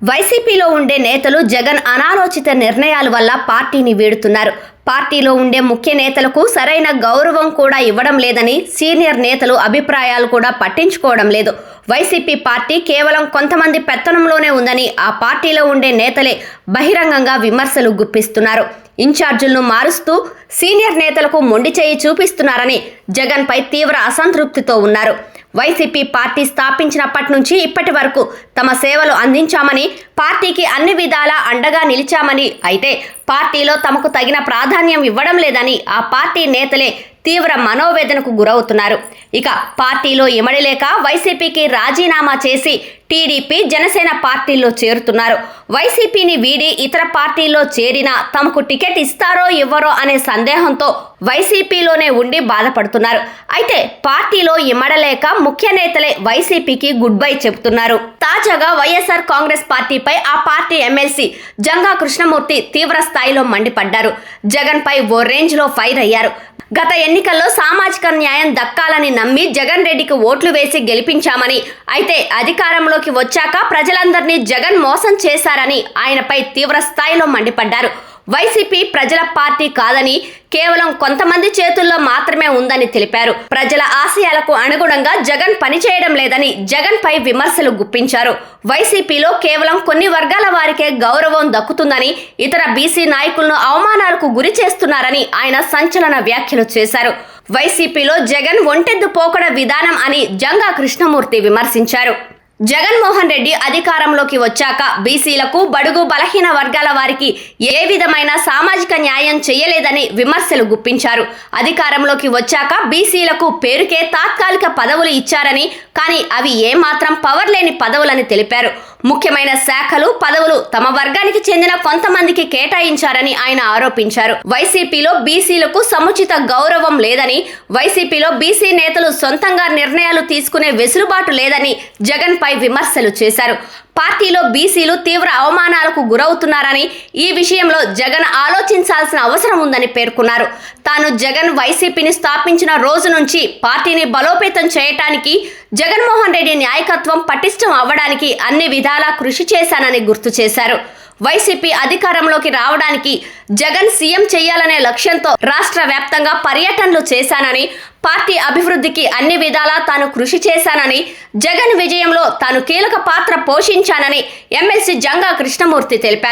వైసీపీలో ఉండే నేతలు జగన్ అనాలోచిత నిర్ణయాల వల్ల పార్టీని వీడుతున్నారు. పార్టీలో ఉండే ముఖ్య నేతలకు సరైన గౌరవం కూడా ఇవ్వడం లేదని సీనియర్ నేతలు అభిప్రాయాలు కూడా పట్టించుకోవడం లేదు. వైసీపీ పార్టీ కేవలం కొంతమంది పెత్తనంలోనే ఉందని ఆ పార్టీలో ఉండే నేతలే బహిరంగంగా విమర్శలు గుప్పిస్తున్నారు. ఇన్ఛార్జీలను మారుస్తూ సీనియర్ నేతలకు మొండి చేయి చూపిస్తున్నారని జగన్పై తీవ్ర అసంతృప్తితో ఉన్నారు. వైసీపీ పార్టీ స్థాపించినప్పటి నుంచి ఇప్పటి వరకు తమ సేవలు అందించామని పార్టీకి అన్ని విధాలా అండగా నిలిచామని అయితే పార్టీలో తమకు తగిన ప్రాధాన్యం ఇవ్వడం లేదని ఆ పార్టీ నేతలే తీవ్ర మనోవేదనకు గురవుతున్నారు. ఇక పార్టీలో ఇమడలేక వైసీపీకి రాజీనామా చేసి టీడీపీ జనసేన పార్టీల్లో చేరుతున్నారు. వైసీపీని వీడి ఇతర పార్టీల్లో చేరినా తమకు టికెట్ ఇస్తారో ఇవ్వరో అనే సందేహంతో వైసీపీలోనే ఉండి బాధపడుతున్నారు. అయితే పార్టీలో ఇమ్మడలేక ముఖ్య నేతలే వైసీపీకి గుడ్ బై చెబుతున్నారు. తాజాగా వైఎస్ఆర్ కాంగ్రెస్ పార్టీపై ఆ పార్టీ ఎమ్మెల్సీ జంగా కృష్ణమూర్తి తీవ్ర స్థాయిలో మండిపడ్డారు. జగన్ పై ఓ రేంజ్లో ఫైర్ అయ్యారు. గత ఎన్ని ఎన్నికల్లో సామాజిక న్యాయం దక్కాలని నమ్మి జగన్ రెడ్డికి ఓట్లు వేసి గెలిపించామని అయితే అధికారంలోకి వచ్చాక ప్రజలందరినీ జగన్ మోసం చేశారని ఆయనపై తీవ్ర స్థాయిలో మండిపడ్డారు. వైసీపీ ప్రజల పార్టీ కాదని కేవలం కొంతమంది చేతుల్లో మాత్రమే ఉందని తెలిపారు. ప్రజల ఆశయాలకు అనుగుణంగా జగన్ పనిచేయడం లేదని జగన్ పై విమర్శలు గుప్పించారు. వైసీపీలో కేవలం కొన్ని వర్గాల వారికే గౌరవం దక్కుతుందని ఇతర బీసీ నాయకులను అవమానాలకు గురి చేస్తున్నారని ఆయన సంచలన వ్యాఖ్యలు చేశారు. వైసీపీలో జగన్ ఒంటెద్దు పోకడ విధానం అని జంగా కృష్ణమూర్తి విమర్శించారు. జగన్మోహన్ రెడ్డి అధికారంలోకి వచ్చాక బీసీలకు బడుగు బలహీన వర్గాల వారికి ఏ విధమైన సామాజిక న్యాయం చేయలేదని విమర్శలు గుప్పించారు. అధికారంలోకి వచ్చాక బీసీలకు పేరుకే తాత్కాలిక పదవులు ఇచ్చారని కానీ అవి ఏమాత్రం పవర్ లేని పదవులని తెలిపారు. ముఖ్యమైన శాఖలు పదవులు తమ వర్గానికి చెందిన కొంతమందికి కేటాయించారని ఆయన ఆరోపించారు. వైసీపీలో బీసీలకు సముచిత గౌరవం లేదని వైసీపీలో బీసీ నేతలు సొంతంగా నిర్ణయాలు తీసుకునే వెసులుబాటు లేదని జగన్ పై విమర్శలు చేశారు. పార్టీలో బీసీలు తీవ్ర అవమానాలకు గురవుతున్నారని ఈ విషయంలో జగన్ ఆలోచించాల్సిన అవసరం ఉందని పేర్కొన్నారు. తాను జగన్ వైసీపీని స్థాపించిన రోజు నుంచి పార్టీని బలోపేతం చేయటానికి జగన్మోహన్ రెడ్డి నాయకత్వం పటిష్టం అవ్వడానికి అన్ని విధాలా కృషి చేశానని గుర్తు చేశారు. వైసీపీ అధికారంలోకి రావడానికి జగన్ సీఎం చేయాలనే లక్ష్యంతో రాష్ట్ర వ్యాప్తంగా పర్యటనలు చేశానని పార్టీ అభివృద్ధికి అన్ని విధాలా తాను కృషి చేశానని జగన్ విజయంలో తాను కీలక పాత్ర పోషించానని ఎమ్మెల్సీ జంగా కృష్ణమూర్తి తెలిపారు.